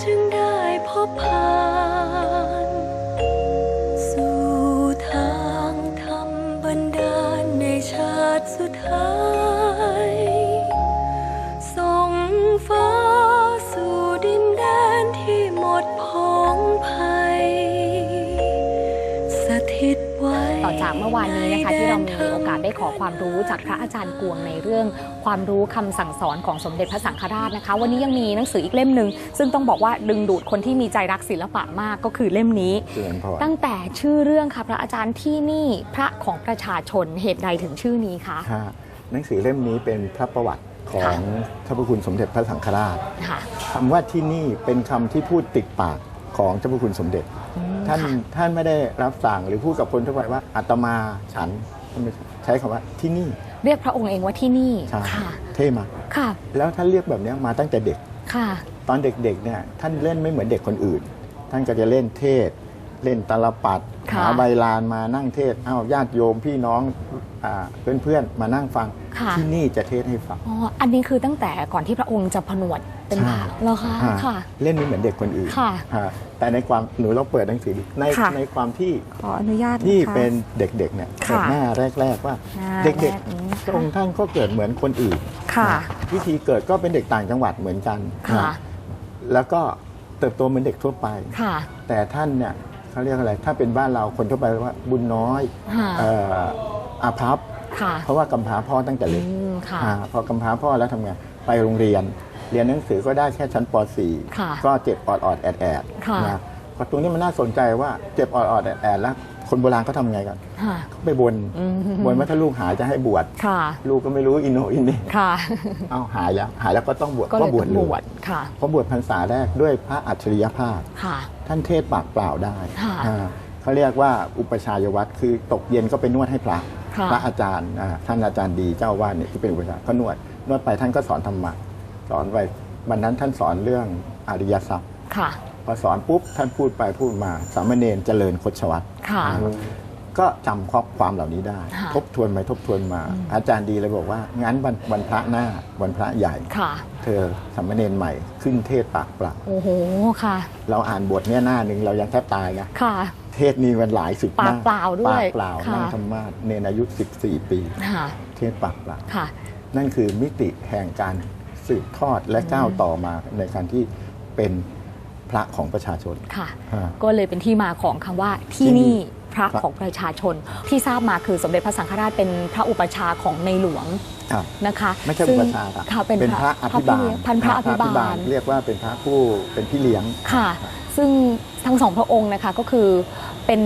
จึงได้พบผ่าน สู่ทางธรรมบันดาลในชาติสุดท้ายส่งฟ้าสู่ดินแดนที่หมดผองภัย สถิต อจากเมื่อวานนี้นะคะ ที่เรามีโอกาสได้ขอความรู้จากพระอาจารย์กวงในเรื่องความรู้คำสั่งสอนของสมเด็จพระสังฆราชนะคะ วันนี้ยังมีหนังสืออีกเล่มหนึ่งซึ่งต้องบอกว่าดึงดูดคนที่มีใจรักศิลปะมากก็คือเล่มนี้เจริญพรตั้งแต่ชื่อเรื่องค่ะพระอาจารย์ที่นี่พระของประชาชนเหตุใดถึงชื่อนี้คะค่ะหนังสือเล่มนี้เป็นพระประวัติของท่านพระคุณสมเด็จพระสังฆราชค่ะคำว่าที่นี่เป็นคำที่พูดติดปากของเจ้าพระคุณสมเด็จอืม ท่านค่ะท่านไม่ได้รับสั่งหรือพูดกับคนทั่วไปว่าอาตมาฉันท่านไม่ใช้คำว่าที่นี่ เรียกพระองค์เองว่าที่นี่ใช่ค่ะเท่มากค่ะ แล้วท่านเรียกแบบเนี้ยมาตั้งแต่เด็กค่ะ ตอนเด็กๆเนี่ยท่านเล่นไม่เหมือนเด็กคนอื่น ท่านก็จะเล่นเทศ เล่นตาลปัดค่ะหาใบลานมานั่งเทศอ้าวญาติโยมพี่น้องอาเพื่อนๆมานั่งฟังค่ะที่นี่จะเทศให้ฟังอ๋ออันนี้คือตั้งแต่ก่อนที่พระองค์จะผนวด เป็นพระใช่เหรอคะอ่าค่ะ เล่นไม่เหมือนเด็กคนอื่นค่ะอ่าแต่ในความหนูเราเปิดหนังสือดูในค่ะ ในความที่ขออนุญาตที่นะคะเป็นเด็กๆเนี่ยค่ะหน้าแรก ๆ ว่าหน้าเด็กแรกนี้ๆพระองค์ท่านก็เกิดเหมือนคนอื่นค่ะนะวิธีเกิดก็เป็นเด็กต่างจังหวัดเหมือนกันค่ะ นะแล้วก็เติบโตเหมือนเด็กทั่วไป ค่ะ แต่ท่านเนี่ยเขาเรียกอะไร ถ้าเป็นบ้านเราคนทั่วไปเรียกว่าบุญน้อยค่ะ เอ่ออาภัพ ค่ะเพราะว่ากำพร้าพ่อตั้งแต่อืเล็กมค่ะ อ่าพอกำพร้าพ่อแล้วทำไง ไปโรงเรียน เรียนหนังสือก็ได้แค่ชั้นปค่ะ .4 ก็เจ็บออดออดๆแอดแอดค่ะนะพอตรงนี้มันน่าสนใจว่าเจ็บออดออดๆแอดแอดแล้วคนโบราณเขาทำไงกันค่ะเขาไปบนอืมบนว่าถ้าลูกหายจะให้บวชค่ะลูกก็ไม่รู้อินโนอินนี่ค่ะเอ้าหายแล้ว หายแล้วก็ต้องบวชก็เลยบวต้ชองเลบวชยค่ะเพราะบวชพรรษาแรกด้วยพระอัจฉริยภาพค่ะท่านเทศปากเปล่าได้ค่ะอ่าเขาเรียกว่าอุปชายวัตรคือตกเย็นก็ไปนวดให้พระค่ะพระอาจารย์อ่าท่านอาจารย์ดีเจ้าอาวาดเนี่ยที่เป็นอุปชฌาย์ก็นวดนวดไปท่านก็สอนธรรมะ สอนไปวันนั้นท่านสอนเรื่องอริยทรัพย์ค่ะพอสอนปุ๊บท่านพูดไปพูดมาสามเณรเจริญคดชวัตรค่ะอ่าก็จำข้อความเหล่านี้ได้ค่ะทบทวนไปทบทวนมา อาจารย์ดีเลยบอกว่า งั้นวันวันพระหน้าวันพระใหญ่ค่ะเธอสามเณรใหม่ขึ้นเทศปากเปล่าโอ้โหค่ะ เราอ่านบทเนี้ยหน้าหนึ่งเรายังแทบตายนะค่ะ เทศนี้มันหลายสิบหน้าปากเปล่าด้วยปากเปล่าค่ะนั่งธรรมาสเนนอายุ 14 ปีค่ะเทศปากเปล่าค่ะนั่นคือมิติแห่งการ สืบทอดและก้าวต่อมาในการที่เป็นพระของประชาชนค่ะอ่าก็เลยเป็นที่มาของคำว่าที่ที่นี่นี่พระของประชาชน ที่ทราบมาคือสมเด็จพระสังฆราชเป็นพระอุปชฌาย์ของในหลวงครับนะคะไม่ใช่ซึ่อุงปชฌาย์ครับค่ะเป็นพระอภิบาลเลี้ยงพันพระอภิบาลเรียกว่าเป็นพระผู้เป็นพี่เลี้ยงค่ะ ซึ่งทั้งสองพระองค์นะคะก็คือเป็น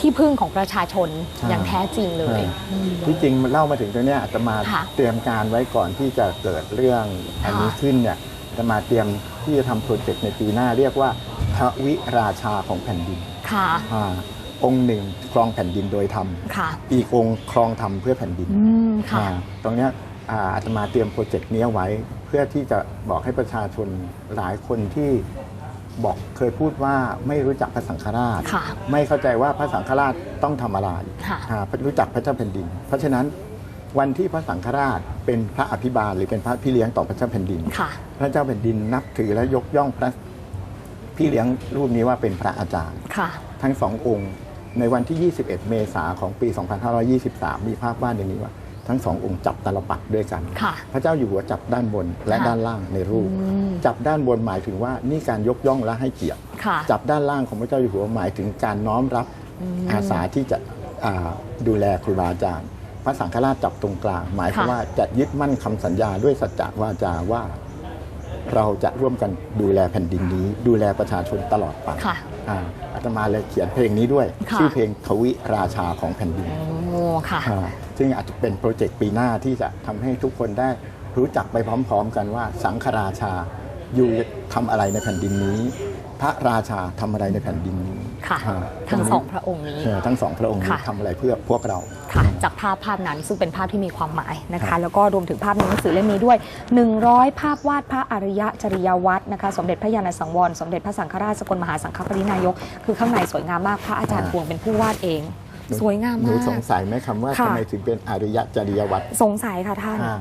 ที่พึ่งของประชาชนใช่อย่างแท้จริงเลยใช่อืมที่จริงมันเล่ามาถึงตรงเนี้ยอาตมาค่ะเตรียมการไว้ก่อนที่จะเกิดเรื่องอันนี้ค่ะขึ้นเนี่ยอาตมาเตรียมที่จะทำโปรเจกต์ในปีหน้าเรียกว่าทวิราชาของแผ่นดินค่ะอ่าองค์หนึ่งครองแผ่นดินโดยธรรมค่ะอีกองค์ครองธรรมเพื่อแผ่นดินอืมค่ะอ่าตรงเนี้ยอ่าอาตมาเตรียมโปรเจกต์นี้ไว้ เพื่อที่จะบอกให้ประชาชนหลายคนที่ บอกเคยพูดว่าไม่รู้จักพระสังฆราช ค่ะ ไม่เข้าใจว่าพระสังฆราชต้องทำอะไรค่ะ อ่ารู้จักพระเจ้าแผ่นดิน เพราะฉะนั้นวันที่พระสังฆราชเป็นพระอภิบาลหรือเป็นพระพี่เลี้ยงต่อพระเจ้าแผ่นดิน ค่ะ พระเจ้าแผ่นดินนับถือและยกย่องพระพี่เลี้ยงรูปนี้ว่าเป็นพระอาจารย์ ค่ะ ทั้งสององค์ในวันที่ 21 เมษาของปี 2523 มีภาพวาดอย่างนี้ว่า ทั้งสององค์จับตาลปัดด้วยกันค่ะพระเจ้าอยู่หัวจับด้านบนและค่ะด้านล่างในรูปอืมจับด้านบนหมายถึงว่านี่การยกย่องและให้เกียรติค่ะจับด้านล่างของพระเจ้าอยู่หัวหมายถึงการน้อมรับอืมอาสาที่จะอ่าดูแลครูบาอาจารย์ พระสังฆราชจับตรงกลาง หมายความค่ะว่าจะยึดมั่นคำสัญญาด้วยสัจจะวาจาว่า เราจะร่วมกันดูแลแผ่นดินนี้ ดูแลประชาชนตลอดไปค่ะอ่าอาตมาเลยเขียนเพลงนี้ด้วยค่ะชื่อเพลงทวิราชาของแผ่นดินโอ้ ค่ะอ่าซึ่งอาจจะเป็นโปรเจกต์ปีหน้าที่จะทำให้ทุกคนได้รู้จักไปพร้อมๆกันว่า สังฆราชาอยู่ทำอะไรในแผ่นดินนี้ พระราชาทำอะไรในแผ่นดินนี้ค่ะอ่าทั้งสองพระองค์นี้ เออทั้งสองพระองค์นี้ค่ะ ทำอะไรเพื่อพวกเรา ค่ะจากภาพภาพนั้นซึ่งเป็นภาพที่มีความหมายนะคะแล้วก็รวมถึงภาพในหนังสือเล่มนี้ด้วย 100 ภาพวาดพระอริยจริยวัตรนะคะ สมเด็จพระยาณสังวร สมเด็จพระสังฆราชสกลมหาสังฆปรินายก คือข้างในสวยงามมากพระอาจารย์อ่าพวงเป็นผู้วาดเอง สวยงามหนูมากสงสัยไหมคำว่าค่ะ ทำไมถึงเป็นอริยจริยวัตรสงสัยค่ะท่าน อ่า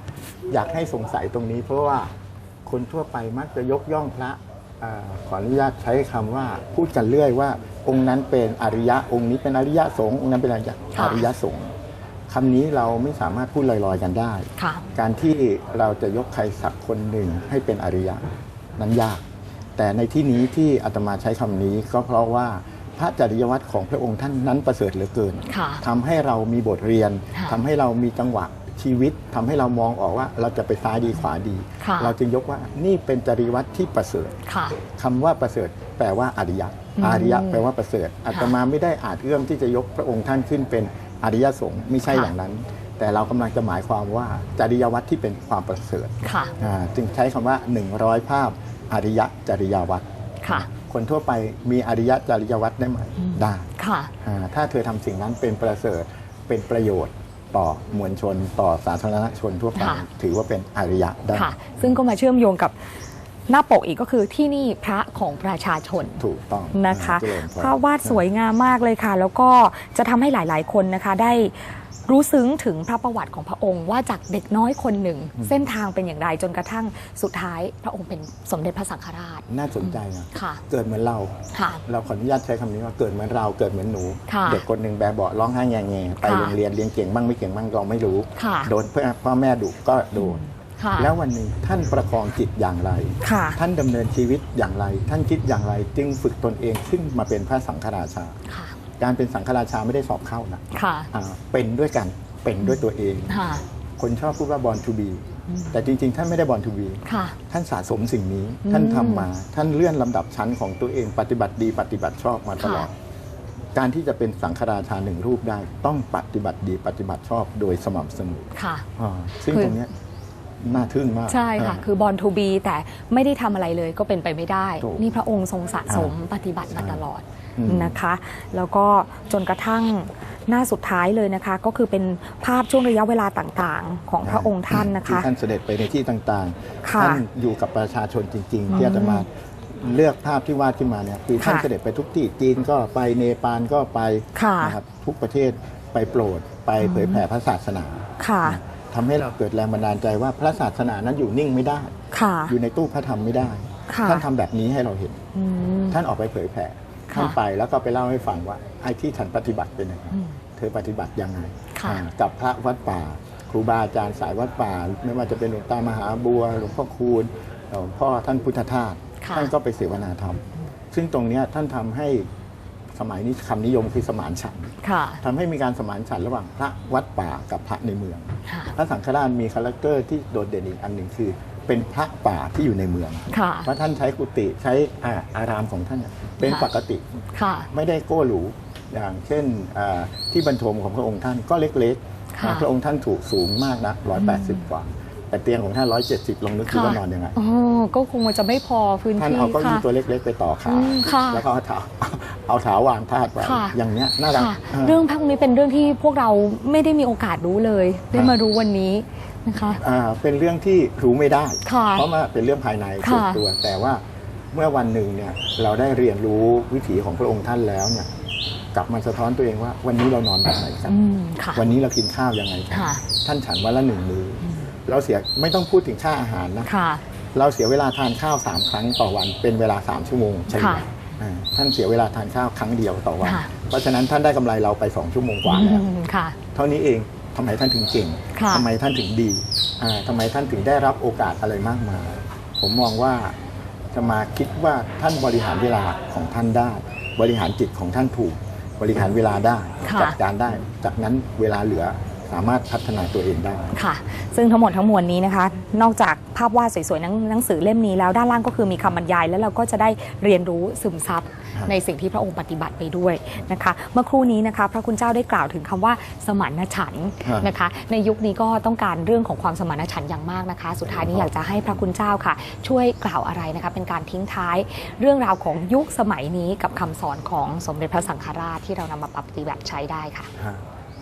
อยากให้สงสัยตรงนี้ เพราะว่าคนทั่วไปมักจะยกย่องพระอาขออนุญาตใช้คำว่าพูดกันเรื่อยว่า องค์นั้นเป็นอริยะองค์นี้เป็นอริยะสงฆ์องค์นั้นเป็นอริยะค่ะ อริยะสงฆ์คำนี้เราไม่สามารถพูดลอยๆกันได้ ค่ะ การที่เราจะยกใครสักคนหนึ่งให้เป็นอริยะนั้นยาก แต่ในที่นี้ที่อาตมาใช้คำนี้ก็เพราะว่า พระจริยวัตรของพระองค์ท่านนั้นประเสริฐเหลือเกินค่ะทำให้เรามีบทเรียนค่ะทำให้เรามีจังหวะชีวิตทำให้เรามองออกว่าเราจะไปซ้ายดีขวาดีค่ะเราจึงยกว่านี่เป็นจริยวัตรที่ประเสริฐค่ะคำว่าประเสริฐ แปลว่าอริยะอืมอริยะแปลว่าประเสริฐอาตมาไม่ได้อาจเอื้อมที่จะยกพระองค์ท่านขึ้นเป็นอริยสงฆ์ไม่ใช่ค่ะอย่างนั้น แต่เรากำลังจะหมายความว่าจริยวัตรที่เป็นความประเสริฐค่ะอ่าจึงใช้คำว่า 100 ภาพอริยะจริยวัตรค่ะ คนทั่วไปมีอริยะจริยวัตรได้ไหมได้ค่ะอ่าถ้าเธอทำสิ่งนั้นเป็นประเสริฐเป็นประโยชน์ต่อมวลชน ต่อสาธารณชนทั่วไปค่ะถือว่าเป็นอริยะได้ค่ะ ซึ่งก็มาเชื่อมโยงกับหน้าปกอีกก็คือที่นี่พระของประชาชนถูกต้องนะคะเจริญพรภาพวาดสวยงามมากเลยค่ะ แล้วก็จะทำให้หลาย ๆ คนนะคะได้ รู้ซึ้งถึงพระประวัติของพระองค์ว่าจากเด็กน้อยคนหนึ่ง เส้นทางเป็นอย่างไรจนกระทั่งสุดท้ายพระองค์เป็นสมเด็จพระสังฆราช น่าสนใจนะค่ะ เกิดเหมือนเราค่ะ เราขออนุญาตใช้คำนี้ว่าเกิดเหมือนเราเกิดเหมือนหนูค่ะเด็กคนหนึ่งแบบเบาะร้องไห้แง่แง่ๆไปค่ะโรงเรียนเรียนเก่งบ้างไม่เก่งบ้างเราไม่รู้ค่ะโดนเพื่อนพ่อแม่ดุก็โดนค่ะแล้ววันหนึ่งท่านประคองจิตอย่างไรค่ะท่านดำเนินชีวิตอย่างไร ท่านคิดอย่างไร จึงฝึกตนเองขึ้นมาเป็นพระสังฆราชาค่ะ การเป็นสังฆราชาไม่ได้สอบเข้านะค่ะอ่าเป็นด้วยกันเป็นด้วยตัวเองค่ะคนชอบพูดว่าบอลทูบีแต่จริงๆ ท่านไม่ได้บอลทูบีค่ะท่านสะสมสิ่งนี้อืมท่านทำมา ท่านเลื่อนลำดับชั้นของตัวเองปฏิบัติดีปฏิบัติชอบมาตลอดค่ะการที่จะเป็นสังฆราชาหนึ่งรูปได้ ต้องปฏิบัติดีปฏิบัติชอบโดยสม่ำเสมอค่ะอ่าซึ่งคือตรงเนี้ยน่าทึ่งมาก ใช่ค่ะาคือบอลทูบีแต่ไม่ได้ทำอะไรเลยก็เป็นไปไม่ได้ถูกนี่พระองค์ทรงสะสมปฏิบัติมาใช่ตลอดอืม นะคะ แล้วก็จนกระทั่งหน้าสุดท้ายเลยนะคะ ก็คือเป็นภาพช่วงระยะเวลาต่างๆ ของพระองค์ท่านนะคะที่ท่านเสด็จไปในที่ต่างค่ะๆท่านอยู่กับประชาชนจริงอืมๆที่อาตมาเลือกภาพที่วาดขึ้นมาเนี่ยคือท่านค่ะเสด็จไปทุกที่จีนก็ไปเนปาลก็ไปค่ะนะครับทุกประเทศไปโปรดไปเผยแผ่พระศาสนาค่ะทำให้เราเกิดแรงบันดาลใจว่าพระศาสนานั้นอยู่นิ่งไม่ได้ค่ะอยู่ในตู้พระธรรมไม่ได้ค่ะท่านทำแบบนี้ให้เราเห็นอืมท่านออกไปเผยแผ่ค่ะ ท่านไปแล้วก็ไปเล่าให้ฟังว่าไอ้ที่ฉันปฏิบัติเป็นยังไงอืมเธอปฏิบัติยังไงค่ะอ่ากับพระวัดป่า ครูบาอาจารย์สายวัดป่า ไม่ว่าจะเป็นหลวงตามหาบัวหลวงพ่อคูณหลวงพ่อท่านพุทธทาสค่ะท่านก็ไปเสวนาธรรม ซึ่งตรงเนี้ยท่านทำให้สมัยนี้คำนิยมคือสมานฉันท์ค่ะทำให้มีการสมานฉันท์ระหว่างพระวัดป่ากับพระในเมืองค่ะพระสังฆราชมีคาแรคเตอร์ที่โดดเด่นอีกอันหนึ่งคือ เป็นพระป่าที่อยู่ในเมืองค่ะ เพราะท่านใช้กุฏิใช้อ่าอารามของท่านเนี่ยเป็นค่ะปกติ ค่ะ ไม่ได้โก้หรูอย่างเช่นอ่าที่บรรทมของพระองค์ท่านก็เล็กค่ะๆพระองค์ท่านถูกสูงมากนะ180กว่า แต่เตียงของท่าน170ลองนึกดูว่านอนยังไง อ๋อ ก็คงจะไม่พอพื้นท่านที่เอาเก้าอี้ค่ะตัวเล็กๆ ไปต่อขาอืมค่ะแล้วก็เอาเท้าเอาเท้าวางพาดไว้ค่ะอย่างเนี้ยน่ารักค่ะอ่าเรื่องพวกนี้เป็นเรื่องที่พวกเราไม่ได้มีโอกาสรู้เลย ได้มารู้วันนี้ นะคะอ่าเป็นเรื่องที่รู้ไม่ได้ ค่ะเพราะว่าเป็นเรื่องภายในค่ะส่วนตัว แต่ว่าเมื่อวันหนึ่งเนี่ยเราได้เรียนรู้วิถีของพระองค์ท่านแล้วเนี่ยกลับมาสะท้อนตัวเองว่า วันนี้เรานอนแบบไหนกัน อืมค่ะ วันนี้เรากินข้าวยังไงกันค่ะ ท่านฉันวันละหนึ่งมืออเราเสียไม่ต้องพูดถึงค่าอาหารนะ ค่ะ เราเสียเวลาทานข้าวสามครั้งต่อวันเป็นเวลาสามชั่วโมงใช่ไหมค่ะอ่าท่านเสียเวลาทานข้าวครั้งเดียวต่อวัน ค่ะ เพราะฉะนั้นท่านได้กำไรเราไปสองชั่วโมงกว่าแล้ว อืมค่ะ เท่านี้เอง ทำไมท่านถึงเก่งค่ะทำไมท่านถึงดีอ่าทำไมท่านถึงได้รับโอกาสอะไรมากมาย ผมมองว่าจะมาคิดว่าท่านบริหารเวลาของท่านได้ บริหารจิตของท่านถูก บริหารเวลาได้ค่ะจัดการได้ จากนั้นเวลาเหลือ สามารถพัฒนาตัวเองได้ ค่ะ ซึ่งทั้งหมดทั้งมวลนี้นะคะ นอกจากภาพวาดสวยๆหนังหนังสือเล่มนี้แล้วด้านล่างก็คือมีคำบรรยาย แล้วเราก็จะได้เรียนรู้ซึมซับครับในสิ่งที่พระองค์ปฏิบัติไปด้วยนะคะ เมื่อครู่นี้นะคะ พระคุณเจ้าได้กล่าวถึงคำว่าสมานฉันท์ครับนะคะ ในยุคนี้ก็ต้องการเรื่องของความสมานฉันท์อย่างมากนะคะ สุดท้ายนี้คอรับยากจะให้พระคุณเจ้าค่ะ ช่วยกล่าวอะไรนะคะ เป็นการทิ้งท้ายเรื่องราวของยุคสมัยนี้กับคำสอนของสมเด็จพระสังฆราชที่เรานำมาปฏิบัติใช้ได้ค่ะฮะ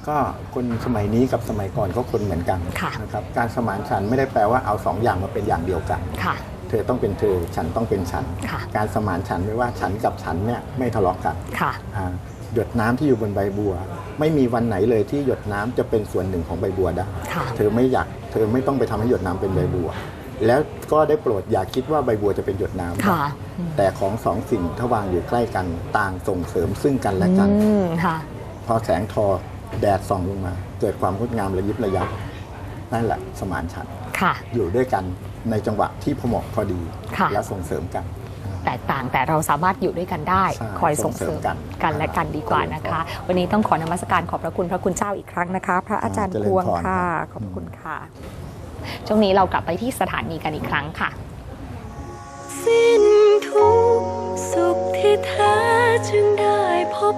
ก็คนสมัยนี้กับสมัยก่อนก็คนเหมือนกันค่ะนะครับการสมานฉันท์ไม่ได้แปลว่าเอาสองอย่างมาเป็นอย่างเดียวกันค่ะเธอต้องเป็นเธอฉันต้องเป็นฉันค่ะการสมานฉันท์ไม่ว่าฉันกับฉันเนี่ยไม่ทะเลาะกันค่ะอ่าหยดน้ำที่อยู่บนใบบัว ไม่มีวันไหนเลยที่หยดน้ำจะเป็นส่วนหนึ่งของใบบัวได้ค่ะเธอไม่อยากเธอไม่ต้องไปทำให้หยดน้ำเป็นใบบัว แล้วก็ได้โปรดอย่าคิดว่าใบบัวจะเป็นหยดน้ำค่ะแต่ของสองสิ่งถ้าวางอยู่ใกล้กันต่างส่งเสริมซึ่งกันและกันอืมค่ะพอแสงทอ แดดส่องลงมา เกิดความงดงามระยิบระยับนั่นแหละสมานฉันท์ค่ะ อยู่ด้วยกันในจังหวะที่พอเหมาะพอดีค่ะ และส่งเสริมกัน แตกต่างแต่เราสามารถอยู่ด้วยกันได้ ใช่คอยส่งเสริมส่งเสริมกันกันและกันดีกว่านะคะวันนี้ต้องขอนมัสการขอบพระคุณพระคุณเจ้าอีกครั้งนะคะ พระอาจารย์เจพริญวงพรค่ะ ครับ ขอบคุณค่ะ ช่วงนี้เรากลับไปที่สถานีกันอีกครั้งค่ะ สิ้นทุกข์สุขที่แท้จึงได้พบ